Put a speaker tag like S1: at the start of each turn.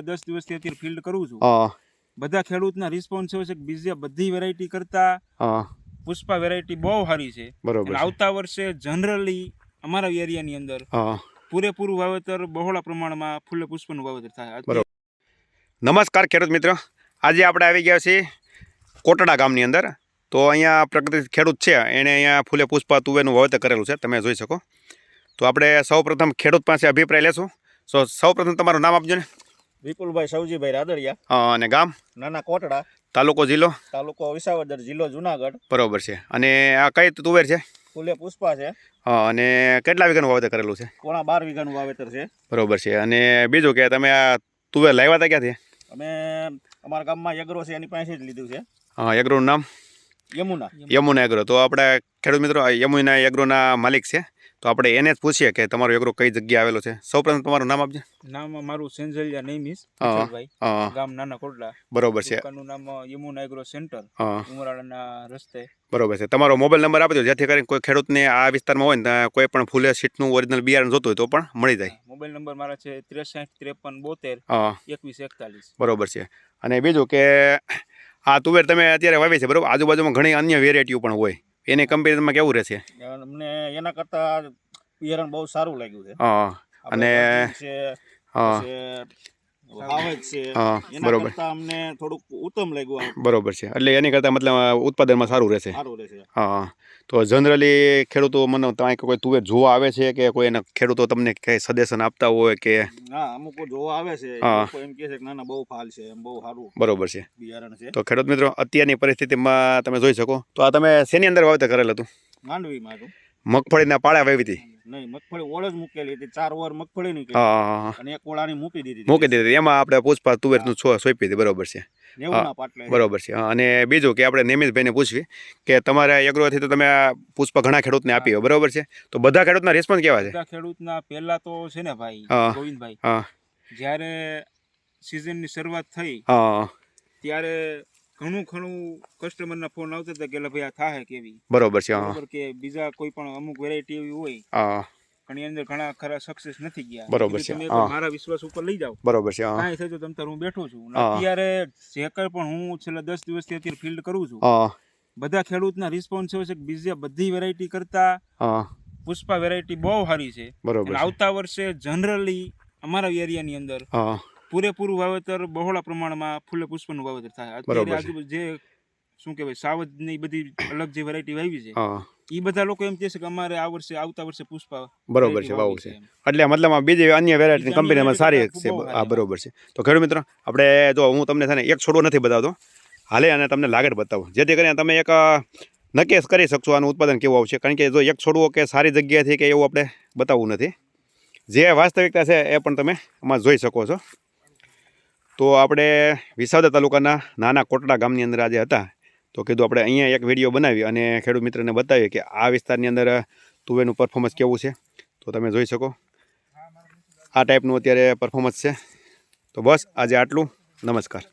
S1: છેલ્લા દસ દિવસથી અત્યારે ફિલ્ડ કરું છું. બધા ખેડૂતના રિસ્પોન્સ એવો છે કે બીજા બધી વેરાયટી કરતા પુષ્પા વેરાયટી બહુ સારી છે.
S2: બરોબર
S1: આવતા વર્ષે જનરલી અમારા એરિયાની અંદર પૂરેપૂરું વાવેતર બહોળા પ્રમાણમાં ફૂલે પુષ્પનું વાવેતર થાય.
S2: નમસ્કાર ખેડૂત મિત્ર. આજે આપણે આવી ગયા છીએ કોટડા ગામની અંદર. તો અહીંયા પ્રગતિ ખેડૂત છે. એણે અહીંયા ફૂલે પુષ્પા તુવેરનું વાવેતર કરેલું છે. તમે જોઈ શકો. તો આપણે સૌ પ્રથમ ખેડૂત પાસે અભિપ્રાય લેશું. તો સૌપ્રથમ તમારું નામ આપજો ને.
S3: વિપુલભાઈ સૌજીભાઈ રાદડિયા.
S2: અને ગામ?
S3: નાના કોટડા.
S2: તાલુકો જિલ્લો?
S3: તાલુકો વિસાવદર જિલ્લો જુનાગઢ.
S2: બરોબર છે. અને આ કઈ તુવેર છે?
S3: ફૂલે પુષ્પા છે.
S2: હા અને કેટલા વીઘાનું વાવેતર કરેલું છે?
S3: કોણા બાર વીઘાનું વાવેતર છે.
S2: બરોબર છે. અને બીજું કે તમે આ તુવેર લાવ્યા હતા ક્યાંથી?
S3: અમે અમારા ગામમાં યગ્રો છે એની પાસે જ લીધું છે.
S2: હા એગ્રોનું નામ?
S3: યમુના.
S2: યમુના એગ્રો તો આપણે ખેડૂત મિત્રો યમુના એગ્રોના માલિક છે. તો આપણે એને જ પૂછીએ કે તમારો એગ્રો કઈ જગ્યાએ આવેલો છે. સૌપ્રથમ તમારું નામ આપજો.
S1: નામ મારું સેન્જલિયા નૈમિસ
S2: હા
S1: ગામ નાના કોટલા
S2: બરોબર છે.
S1: દુકાનનું નામ યમુના એગ્રો સેન્ટર. ઉમરાળાના રસ્તે.
S2: બરોબર છે. તમારો મોબાઈલ નંબર આપજો જેથી કરીને કોઈ ખેડૂતને આ વિસ્તારમાં હોય ને કોઈ પણ ફૂલે સીટનું ઓરિજિનલ બિયારણ જોતું હોય તો પણ મળી જાય.
S1: મોબાઈલ નંબર મારા છે ત્રેસઠ ત્રેપન બોતેર એકવીસ એકતાલીસ.
S2: બરોબર છે. અને બીજું કે આ તુવેર તમે અત્યારે વાવી છે બરોબર? આજુબાજુમાં ઘણી અન્ય વેરાયટીઓ પણ હોય. એની કમ્પેરિઝનમાં કેવું રહેશે?
S3: અમને એના કરતાં બિયારણ બહુ સારું લાગ્યું છે.
S2: હા અને-
S3: અર્જુન છે. એના
S2: બરોબર.
S3: કરતાં અમને થોડુંક ઉત્તમ લાગ્યું આ
S2: બરોબર છે. એટલે એની કરતાં મતલબ ઉત્પાદનમાં સારું રહેશે.
S3: સારું રહેશે.
S2: હા તો જનરલી ખેડૂતો મને ત્યાં કોઈ તુવેર જોવા આવે છે કે કોઈ એના ખેડૂતો તમને કંઈ સજેશન આપતા હોય કે?
S3: હા અમુક જોવા આવે છે. એ
S2: હા.
S3: લોકો એમ કહે છે કે ના ના બહુ ફાલ છે એમ બહુ સારું
S2: બરોબર છે.
S3: બિયારણ છે.
S2: તો ખેડૂત મિત્રો અત્યારની પરિસ્થિતિમાં તમે જોઈ શકો. તો આ તમે શેની અંદર વાવેતર કરેલું હતું?
S3: માંડવી મારું
S2: મગફળીના પાળા વાવી હતી.
S3: નહીં મગફળી ઓળ જ મૂકેલી હતી. ચાર ઓર મગફળી ની અને એક ઓળાની મૂકી દીધી
S2: મૂકી દીધી એમાં આપણે પુષ્પા તુવેરનું છો સોંપી હતી. બરોબર છે.
S3: ના
S2: બરોબર છે. અને બીજું કે આપણે નિયમિતભાઈને પૂછવી કે તમારા એગ્રોથી તો તમે પુષ્પ ઘણા ખેડૂતને આપી હોય. બરોબર છે? તો બધા ખેડૂતના રિસ્પોન્સ કેવા છે?
S1: ખેડૂતના પહેલા તો છે ને ભાઈ. ગોવિંદભાઈ
S2: હા.
S1: જ્યારે સિઝનની શરૂઆત થઈ ત્યારે ઘણું ઘણું કસ્ટમરના ફોન આવતા હતા કે ભાઈ આ થાહે કેવી?
S2: બરોબર છે
S1: બરોબર કે બીજા કોઈ પણ અમુક વેરાયટી એવી હોય
S2: હા.
S1: પણ એની અંદર ઘણા ખરા સક્સેસ નથી ગયા.
S2: બરોબર છે,
S1: તમે મારા વિશ્વાસ ઉપર લઈ જાઓ.
S2: બરોબર છે હા.
S1: કાંઈ થાય તો તમ તાર હું બેઠો છું. અત્યારે જે કંઈ પણ હું છેલ્લા દસ દિવસથી અત્યારે ફિલ્ડ કરું છું
S2: હા.
S1: બધા ખેડૂતના રિસ્પોન્સ એવો છે કે બીજા બધી વેરાયટી કરતા પુષ્પા વેરાયટી બહુ સારી છે.
S2: બરોબર
S1: આવતા વર્ષે જનરલી અમારા એરિયાની અંદર પૂરેપૂરું વાવેતર બહોળા પ્રમાણમાં ફૂલે પુષ્પનું વાવેતર થાય. અત્યારે. આજુ જે શું કહેવાય સાવજની બધી અલગ જે વેરાયટી વાવી છે એ બધા લોકો એમ કહે છે કે અમારે આ વર્ષે આવતા વર્ષે પુષ્પા
S2: બરોબર છે વાવ છે. એટલે મતલબ આ બીજી અન્ય વેરાયટી
S1: બીજી
S2: કંપનીમાં સારી છે.
S1: આ
S2: બરોબર છે. તો ખેડૂત મિત્રો આપણે જો હું તમને છે ને એક છોડો નથી બતાવતો હાલે અને તમને લાગત બતાવો. જેથી કરીને તમે એક નક્કી કરી શકશો આનું ઉત્પાદન કેવું આવશે. કારણ કે જો એક છોડવો કે સારી જગ્યાથી કે એવું આપણે બતાવવું નથી. જે વાસ્તવિકતા છે એ પણ તમે આમાં જોઈ શકો છો. તો આપણે વિસાવદર તાલુકાના નાના કોટડા ગામની અંદર આજે હતા. તો કીધું આપણે અહીંયા એક વીડિયો બનાવી અને ખેડૂત મિત્રને બતાવીએ કે આ વિસ્તારની અંદર તુવેરનું પરફોર્મન્સ કેવું છે. તો તમે જોઈ શકો. આ ટાઈપનું અત્યારે પરફોર્મન્સ છે. તો બસ આજે આટલું. નમસ્કાર.